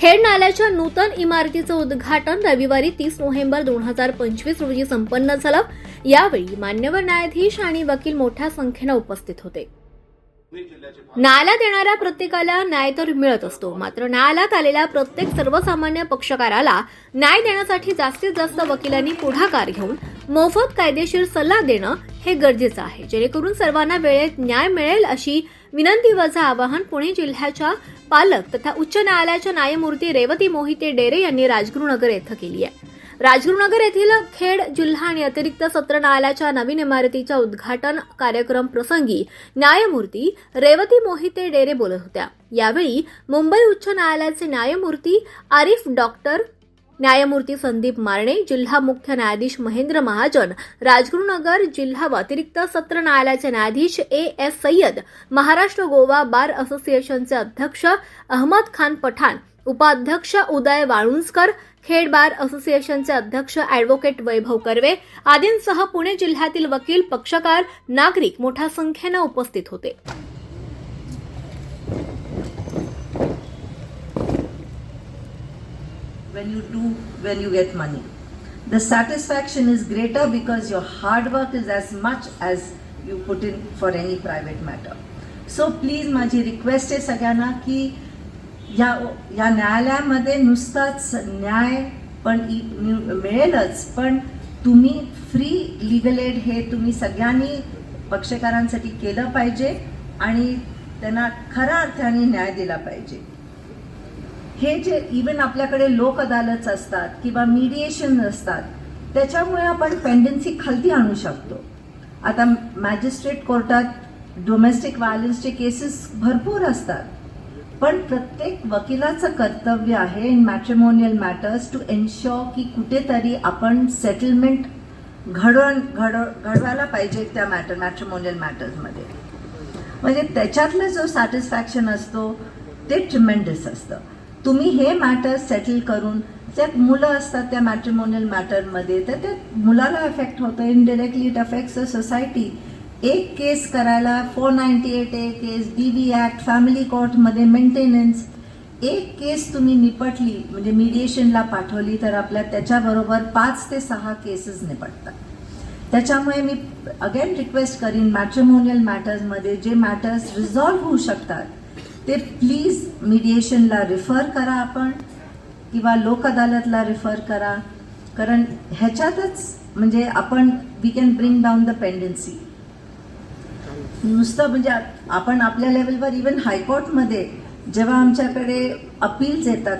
खेड नाल्याच्या नूतन इमारतीचं उद्घाटन रविवारी तीस नोव्हेंबर दोन हजार पंचवीस रोजी संपन्न झालं. यावेळी मान्यवर न्यायाधीश आणि वकील मोठ्या संख्येनं उपस्थित होते. न्यायालयात येणाऱ्या प्रत्येकाला न्याय तर मिळत असतो. मात्र न्यायालयात आलेल्या प्रत्येक सर्वसामान्य पक्षकाराला न्याय देण्यासाठी जास्तीत जास्त वकिलांनी पुढाकार घेऊन मोफत कायदेशीर सल्ला देणं हे गरजेचं आहे. जेणेकरून सर्वांना वेळेत न्याय मिळेल अशी विनंती वजा आवाहन पुणे जिल्ह्याच्या पालक तथा उच्च न्यायालयाच्या न्यायमूर्ती रेवती मोहिते डेरे यांनी राजगुरुनगर येथे केली आहे. राजगुरुनगर येथील खेड जिल्हा आणि अतिरिक्त सत्र न्यायालयाच्या नवीन इमारतीच्या उद्घाटन कार्यक्रम प्रसंगी न्यायमूर्ती रेवती मोहिते डेरे बोलत होत्या. यावेळी मुंबई उच्च न्यायालयाचे न्यायमूर्ती आरिफ डॉक्टर न्यायमूर्ती संदीप मारणे जिल्हा मुख्य न्यायाधीश महेंद्र महाजन राजगुरुनगर जिल्हा अतिरिक्त सत्र न्यायालयाचे न्यायाधीश A S Sayyad Maharashtra Goa bar असोसिएशनचे अध्यक्ष अहमद खान पठाण उपाध्यक्ष उदय वाळुंजकर खेड बार असोसिएशनचे अध्यक्ष अॅडव्होकेट वैभव कर्वे आदींसह पुणे जिल्ह्यातील वकील पक्षकार नागरिक मोठ्या संख्येनं उपस्थित होते. When you do when you get money the satisfaction is greater because your hard work is as much as you put in for any private matter so please माझी रिक्वेस्ट आहे सगळ्यांना की या या न्यायालयामध्ये नुसताच न्याय पण मिळेलच पण तुम्ही फ्री लिगल एड हे तुम्ही सगळ्यांनी पक्षकारांसाठी केलं पाहिजे आणि त्यांना खऱ्या अर्थाने न्याय दिला पाहिजे हे जे इवन आपल्याकडे लोक अदालत असतात किंवा मीडिएशन असतात त्याच्यामुळे आपण पेंडन्सी खालती आणू शकतो. आता मॅजिस्ट्रेट कोर्टात डोमेस्टिक व्हायलन्सचे केसेस भरपूर असतात पण प्रत्येक वकिलाचं कर्तव्य आहे in matrimonial matters to ensure की कुठेतरी आपण सेटलमेंट घडवण घड घडवायला पाहिजे त्या मॅटर मॅट्रिमोनियल मॅटर्समध्ये म्हणजे त्याच्यातलं जो सॅटिस्फॅक्शन असतो ते ट्रिमेंडस असतं. तुम्ही हे मॅटर सेटल करून जे मुलं असतात त्या मॅट्रिमोनियल मॅटरमध्ये तर ते मुलाला अफेक्ट होतं. Indirectly it affects a society एक केस करायला four ninety eight A case D V act family कोर्टमध्ये maintenance एक केस तुम्ही निपटली म्हणजे मिडिएशनला पाठवली तर आपल्या त्याच्याबरोबर पाच ते सहा केसेस निपटतात. त्याच्यामुळे मी अगेन रिक्वेस्ट करीन मॅट्रिमोनियल मॅटर्समध्ये जे मॅटर्स रिझॉल्व्ह होऊ शकतात ते प्लीज मिडिएशनला रिफर करा आपण किंवा लोक अदालतला रिफर करा. कारण ह्याच्यातच म्हणजे आपण we can bring down the pendency नुसतं म्हणजे आपण आपल्या लेवलवर इवन हायकोर्टमध्ये जेव्हा आमच्याकडे अपील्स येतात